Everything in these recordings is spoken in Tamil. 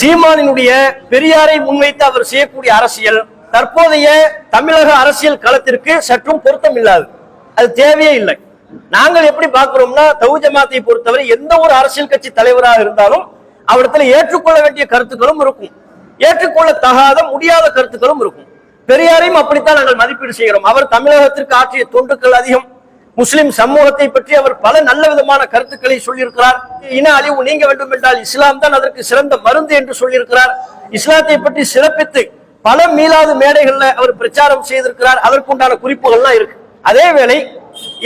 சீமானினுடைய பெரியாரை முன்வைத்து அவர் செய்யக்கூடிய அரசியல் தற்போதைய தமிழக அரசியல் களத்திற்கு சற்றும் பொருத்தம் இல்லாது. அது தேவையே இல்லை. நாங்கள் எப்படி பார்க்கிறோம்னா தவு ஜமாத்தை பொறுத்தவரை எந்த ஒரு அரசியல் கட்சி தலைவராக இருந்தாலும் அவரிடத்துல ஏற்றுக்கொள்ள வேண்டிய கருத்துக்களும் இருக்கும். ஏற்றுக்கொள்ள தகாத முடியாத கருத்துக்களும் இருக்கும். பெரியாரையும் அப்படித்தான் நாங்கள் மதிப்பீடு செய்கிறோம். அவர் தமிழகத்திற்கு ஆற்றிய தொண்டுக்கள் அதிகம். முஸ்லிம் சமூகத்தை பற்றி அவர் பல நல்ல விதமான கருத்துக்களை சொல்லியிருக்கிறார். இன அழிவு நீங்க வேண்டும் என்றால் இஸ்லாம் தான் அதற்கு சிறந்த மருந்து என்று சொல்லியிருக்கிறார். இஸ்லாத்தை பற்றி சிறப்பித்து பல மீளாது மேடைகள்ல அவர் பிரச்சாரம் செய்திருக்கிறார். அதற்குண்டான குறிப்புகள்லாம் இருக்கு. அதே வேளை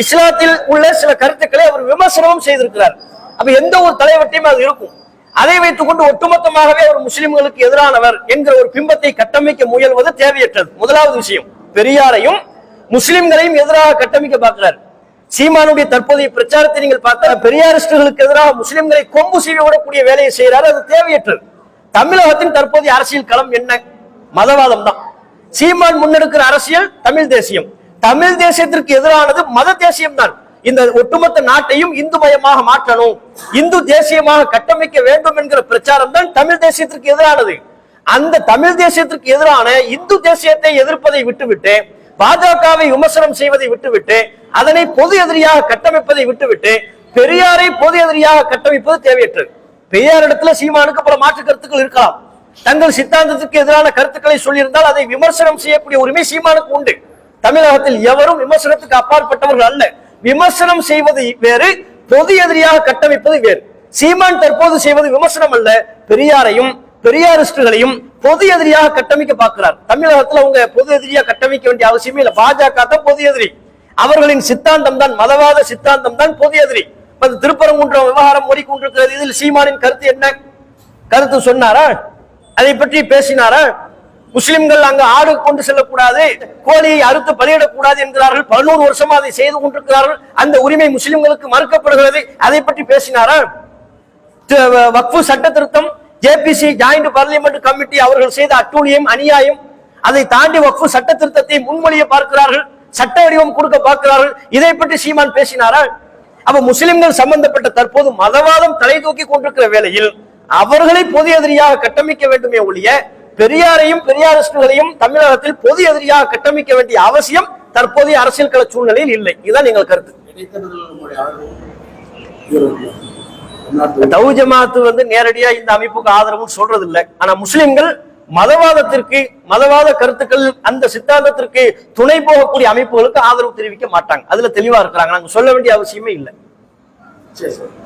இஸ்லாத்தில் உள்ள சில கருத்துக்களை அவர் விமர்சனமும் செய்திருக்கிறார். அப்ப எந்த ஒரு தலைவர்ட்டையும் அது இருக்கும். அதை வைத்துக் கொண்டு ஒட்டுமொத்தமாகவே அவர் முஸ்லிம்களுக்கு எதிரானவர் என்கிற ஒரு பிம்பத்தை கட்டமைக்க முயல்வது தேவையற்றது. முதலாவது விஷயம் பெரியாரையும் முஸ்லிம்களையும் எதிராக கட்டமைக்க பார்க்கிறார். சீமானுடைய தற்போதைய பிரச்சாரத்தை நீங்கள் பார்த்தா பெரியாரிஸ்டுகளுக்கு எதிராக முஸ்லிம்களை கொம்பு சீவி விடக்கூடிய வேலையை செய்கிறார். அது தேவையற்றது. தமிழகத்தின் தற்போதைய அரசியல் களம் என்ன? மதவாதம் தான். சீமான் முன்னெடுக்கிற அரசியல் தமிழ் தேசியம். தமிழ் தேசியத்திற்கு எதிரானது மத தேசியம் தான். இந்த ஒட்டுமொத்த நாட்டையும் இந்து மயமாக மாற்றணும். இந்து தேசியமாக கட்டமைக்க வேண்டும் என்கிற பிரச்சாரம் தான் தமிழ் தேசியத்திற்கு எதிரானது. அந்த தமிழ் தேசியத்திற்கு எதிரான இந்து தேசியத்தை எதிர்ப்பதை விட்டுவிட்டு பாஜகவை விமர்சனம் செய்வதை விட்டுவிட்டு அதனை பொது எதிரியாக கட்டமைப்பதை விட்டுவிட்டு பெரியாரை பொது எதிரியாக கட்டமைப்பது தேவையற்றது. பெரியார் இடத்துல சீமானுக்கு பல மாற்று கருத்துக்கள் இருக்கலாம். தங்கள் சித்தாந்தத்துக்கு எதிரான கருத்துக்களை சொல்லியிருந்தால் அதை விமர்சனம் செய்யக்கூடிய உரிமை சீமானுக்கு உண்டு. தமிழகத்தில் எவரும் விமர்சனத்துக்கு அப்பாற்பட்டவர்கள் அல்ல. விமர்சனம் செய்வது வேறு பொது எதிரியாக கட்டமைப்பது வேறு. சீமான் தற்போது செய்வது விமர்சனம் அல்ல பெரியாரையும் பெரியாரிஸ்டுகளையும் பொது எதிரியாக கட்டமைக்க பார்க்கிறார். தமிழகத்துல அவங்க பொது எதிரியா கட்டமைக்க வேண்டிய அவசியமே இல்ல. பாஜக தான் பொது எதிரி. அவர்களின் சித்தாந்தம் தான் மதவாத சித்தாந்தம் தான் பொது எதிரி. இப்ப திருப்பரங்குன்றம் விவகாரம் ஓடிக்கொண்டிருக்கிறது. இதில் சீமானின் கருத்து என்ன? கருத்து சொன்னாரா? அதை பற்றி பேசினாரா? முஸ்லிம்கள் அங்கு ஆடு கொண்டு செல்லக்கூடாது கோழியை அறுத்து பலியிடக்கூடாது என்கிறார்கள். பதினோரு வருஷமா அதை செய்து கொண்டிருக்கிறார்கள். அந்த உரிமை முஸ்லிம்களுக்கு மறுக்கப்படுகிறது. அதை பற்றி பேசினாரா? வக்ஃபு சட்ட திருத்தம் ஜேபிசி ஜாயிண்ட் பார்லிமெண்ட் கமிட்டி அவர்கள் செய்த அட்டூழியம் அநியாயம் அதை தாண்டி வக்ஃபு சட்ட திருத்தத்தை முன்மொழிய பார்க்கிறார்கள் சட்ட வடிவம் கொடுக்க பார்க்கிறார்கள். இதை பற்றி சீமான் பேசினாரா? அப்ப முஸ்லிம்கள் சம்பந்தப்பட்ட தற்போது மதவாதம் தலை தூக்கி கொண்டிருக்கிற வேளையில் அவர்களை பொது எதிரியாக கட்டமைக்க வேண்டுமே ஒழிய பெரியாரையும் பெரியாரிஸ்டுகளையும் தமிழகத்தில் பொது எதிரியாக கட்டமைக்க வேண்டிய அவசியம் தற்போதைய அரசியல் கள சூழ்நிலையில் இல்லை. இதுதான் எங்கள் கருத்து. தவு ஜமாத்து வந்து நேரடியா இந்த அமைப்புக்கு ஆதரவு சொல்றது இல்ல ஆனா முஸ்லிம்கள் மதவாதத்திற்கு மதவாத கருத்துக்கள் அந்த சித்தாந்தத்திற்கு துணை போகக்கூடிய அமைப்புகளுக்கு ஆதரவு தெரிவிக்க மாட்டாங்க. அதுல தெளிவா இருக்கிறாங்க. நாங்க சொல்ல வேண்டிய அவசியமே இல்லை. சரி சார்.